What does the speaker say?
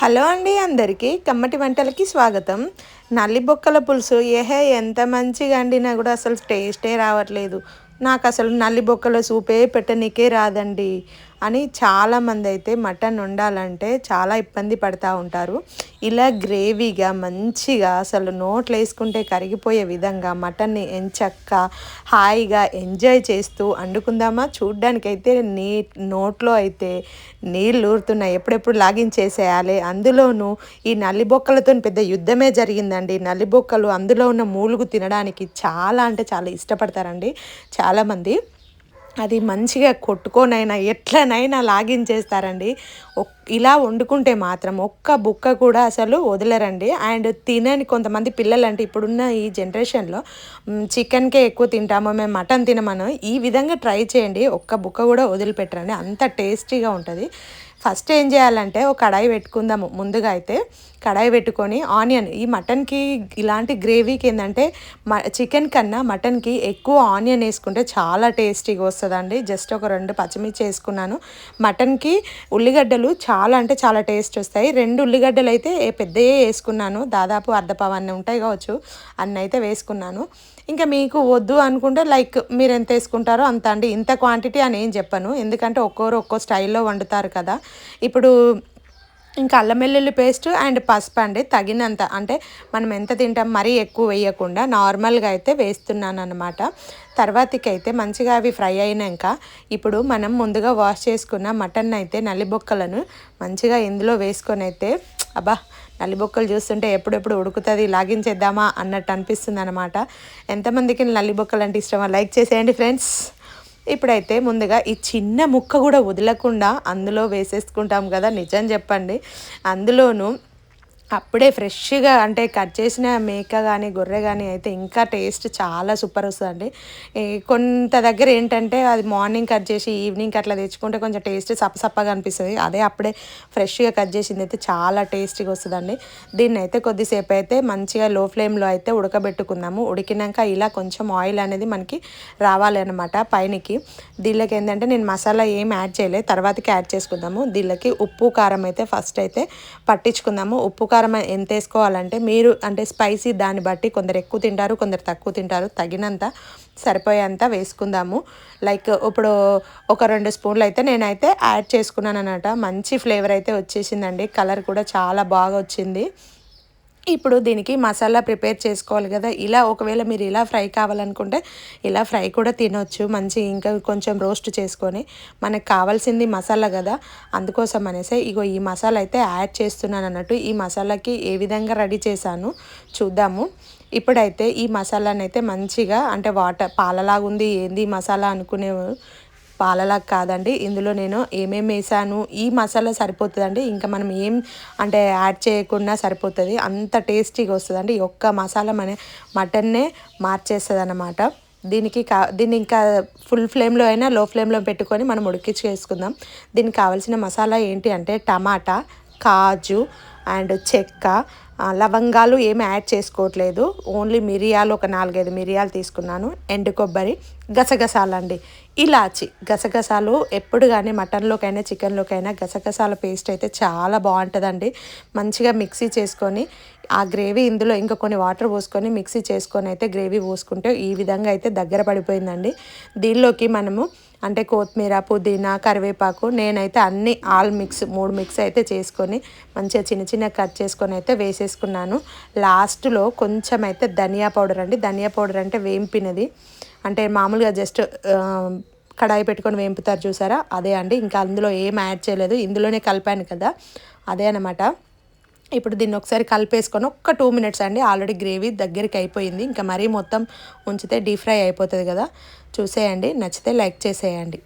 Hello అండి అందరికీ కమ్మటి వంటలకి స్వాగతం. నల్లి బొక్కల పులుసు ఏహే ఎంత మంచిగా అండినా కూడా అసలు టేస్టే రావట్లేదు. నాకు అసలు నల్లి బొక్కల సూపే పెట్టనీకే రాదండి అని చాలామంది అయితే మటన్ వండాలంటే చాలా ఇబ్బంది పడుతూ ఉంటారు. ఇలా గ్రేవీగా మంచిగా అసలు నోట్లు వేసుకుంటే కరిగిపోయే విధంగా మటన్ని ఎంచక్క హాయిగా ఎంజాయ్ చేస్తూ వండుకుందామా చూడ్డానికైతే నీ నోట్లో అయితే నీళ్ళు ఊరుతున్నాయి ఎప్పుడెప్పుడు లాగిన్ చేసేయాలి అందులోనూ ఈ నల్లిబొక్కలతో పెద్ద యుద్ధమే జరిగిందండి. నల్లిబొక్కలు అందులో ఉన్న మూలుగు తినడానికి చాలా అంటే చాలా ఇష్టపడతారండి చాలామంది. అది మంచిగా కొట్టుకోనైనా ఎట్లనైనా లాగిన్ చేస్తారండి ఇలా వండుకుంటే మాత్రం ఒక్క బుక్క కూడా అసలు వదలరండి. అండ్ తినని కొంతమంది పిల్లలు అంటే ఇప్పుడున్న ఈ జనరేషన్లో చికెన్కే ఎక్కువ తింటామో మేము మటన్ తినమను ఈ విధంగా ట్రై చేయండి. ఒక్క బుక్క కూడా వదిలిపెట్టరండి. అంత టేస్టీగా ఉంటుంది. ఫస్ట్ ఏం చేయాలంటే ఒక కడాయి పెట్టుకుందాము. ముందుగా అయితే కడాయి పెట్టుకొని ఆనియన్ ఈ మటన్కి ఇలాంటి గ్రేవీకి ఏంటంటే మ చికెన్ కన్నా మటన్కి ఎక్కువ ఆనియన్ వేసుకుంటే చాలా టేస్టీగా వస్తుందండి. జస్ట్ ఒక రెండు పచ్చిమిర్చి వేసుకున్నాను. మటన్కి ఉల్లిగడ్డలు చాలా అంటే చాలా టేస్ట్ వస్తాయి. రెండు ఉల్లిగడ్డలు అయితే పెద్దయే వేసుకున్నాను. దాదాపు అర్ధపావన్నీ ఉంటాయి కావచ్చు. అన్నీ అయితే వేసుకున్నాను. ఇంకా మీకు వద్దు అనుకుంటే లైక్ మీరు ఎంత వేసుకుంటారో అంత అండి. ఇంత క్వాంటిటీ అని ఏం చెప్పను. ఎందుకంటే ఒక్కోరు ఒక్కో స్టైల్లో వండుతారు కదా. ఇప్పుడు ఇంకా అల్లం వెల్లుల్లి పేస్ట్ అండ్ పసుపు అండి. తగినంత అంటే మనం ఎంత తింటాం మరీ ఎక్కువ వేయకుండా నార్మల్గా అయితే వేస్తున్నాను అనమాట తర్వాతకి అయితే మంచిగా అవి ఫ్రై అయినాక ఇప్పుడు మనం ముందుగా వాష్ చేసుకున్న మటన్ అయితే నల్లిబొక్కలను మంచిగా ఇందులో వేసుకొని అయితే అబ్బా నల్లిబొక్కలు చూస్తుంటే ఎప్పుడెప్పుడు ఉడుకుతుంది లాగించేద్దామా అన్నట్టు అనిపిస్తుంది అనమాట ఎంతమందికి నల్లిబొక్కలు అంటే ఇష్టమా లైక్ చేసేయండి ఫ్రెండ్స్. ఇప్పుడైతే ముందుగా ఈ చిన్న ముక్క కూడా వదలకుండా అందులో వేసేసుకుంటాం కదా నిజం చెప్పండి. అందులోనూ అప్పుడే ఫ్రెష్గా అంటే కట్ చేసిన మేక కానీ గొర్రె కానీ అయితే ఇంకా టేస్ట్ చాలా సూపర్ వస్తుందండి. కొంత దగ్గర ఏంటంటే అది మార్నింగ్ కట్ చేసి ఈవినింగ్ అట్లా తెచ్చుకుంటే కొంచెం టేస్ట్ సప్పసప్పగా అనిపిస్తుంది. అదే అప్పుడే ఫ్రెష్గా కట్ చేసింది అయితే చాలా టేస్టీగా వస్తుందండి. దీన్ని అయితే కొద్దిసేపు అయితే మంచిగా లో ఫ్లేమ్లో అయితే ఉడకబెట్టుకుందాము. ఉడికినాక ఇలా కొంచెం ఆయిల్ అనేది మనకి రావాలి అనమాట పైనకి. దీళ్ళకి ఏంటంటే నేను మసాలా ఏం యాడ్ చేయలేదు తర్వాతకి యాడ్ చేసుకుందాము. దీళ్ళకి ఉప్పు కారం అయితే ఫస్ట్ అయితే పట్టించుకుందాము. ఉప్పు కారం కారం ఎంత వేసుకోవాలంటే మీరు అంటే స్పైసీ దాన్ని బట్టి కొందరు ఎక్కువ తింటారు కొందరు తక్కువ తింటారు. తగినంత సరిపోయేంత వేసుకుందాము. లైక్ ఇప్పుడు ఒక రెండు స్పూన్లు అయితే నేనైతే యాడ్ చేసుకున్నాను అనమాట మంచి ఫ్లేవర్ అయితే వచ్చేసిందండి. కలర్ కూడా చాలా బాగా వచ్చింది. ఇప్పుడు దీనికి మసాలా ప్రిపేర్ చేసుకోవాలి కదా. ఇలా ఒకవేళ మీరు ఇలా ఫ్రై కావాలనుకుంటే ఇలా ఫ్రై కూడా తినొచ్చు. మంచి ఇంకా కొంచెం రోస్ట్ చేసుకొని మనకు కావాల్సింది మసాలా కదా. అందుకోసం అనేసి ఇగో ఈ మసాలా అయితే యాడ్ చేస్తున్నాను అన్నట్టు ఈ మసాలాకి ఏ విధంగా రెడీ చేశాను చూద్దాము. ఇప్పుడైతే ఈ మసాలాని అయితే మంచిగా అంటే వాటర్ పాలలాగుంది ఏంది మసాలా అనుకునే పాలలా కాదండి. ఇందులో నేను ఏమేమి వేసాను ఈ మసాలా సరిపోతుందండి. ఇంకా మనం ఏం అంటే యాడ్ చేయకుండా సరిపోతుంది. అంత టేస్టీగా వస్తుందండి. ఈ ఒక్క మసాలా మన మటన్నే మార్చేస్తుంది అన్నమాట దీనికి కా దీన్ని ఇంకా ఫుల్ ఫ్లేమ్లో అయినా లో ఫ్లేమ్లో పెట్టుకొని మనం ఉడికించి చేసుకుందాం దీనికి కావాల్సిన మసాలా ఏంటి అంటే టమాటా కాజు అండ్ చెక్క లవంగాలు ఏమి యాడ్ చేసుకోవట్లేదు. ఓన్లీ మిరియాలు ఒక నాలుగైదు మిరియాలు తీసుకున్నాను. ఎండు కొబ్బరి గసగసాలండి. ఇలాచి గసగసాలు ఎప్పుడు కానీ మటన్లోకైనా చికెన్లోకైనా గసగసాల పేస్ట్ అయితే చాలా బాగుంటుందండి. మంచిగా మిక్సీ చేసుకొని ఆ గ్రేవీ ఇందులో ఇంకా కొన్ని వాటర్ పోసుకొని మిక్సీ చేసుకొని అయితే గ్రేవీ పోసుకుంటే ఈ విధంగా అయితే దగ్గర పడిపోయిందండి. దీనిలోకి మనము అంటే కొత్తిమీర పుదీనా కరివేపాకు నేనైతే అన్ని ఆల్ మిక్స్ మూడు మిక్స్ అయితే చేసుకొని మంచిగా చిన్న చిన్న కట్ చేసుకొని అయితే వేసేసుకున్నాను. లాస్ట్లో కొంచెం అయితే ధనియా పౌడర్ అండి. ధనియా పౌడర్ అంటే వేంపినది. అంటే మామూలుగా జస్ట్ కడాయి పెట్టుకొని వేంపుతారు చూసారా? అదే అండి. ఇంకా అందులో ఏం యాడ్ చేయలేదు. ఇందులోనే కలిపాను కదా. అదే అనమాట ఇప్పుడు దీన్ని ఒకసారి కలిపేసుకొని ఒక్క టూ మినిట్స్ అండి. ఆల్రెడీ గ్రేవీ దగ్గరికి అయిపోయింది. ఇంకా మరీ మొత్తం ఉంచితే డీప్ ఫ్రై అయిపోతుంది కదా. చూసేయండి. నచ్చితే లైక్ చేసేయండి.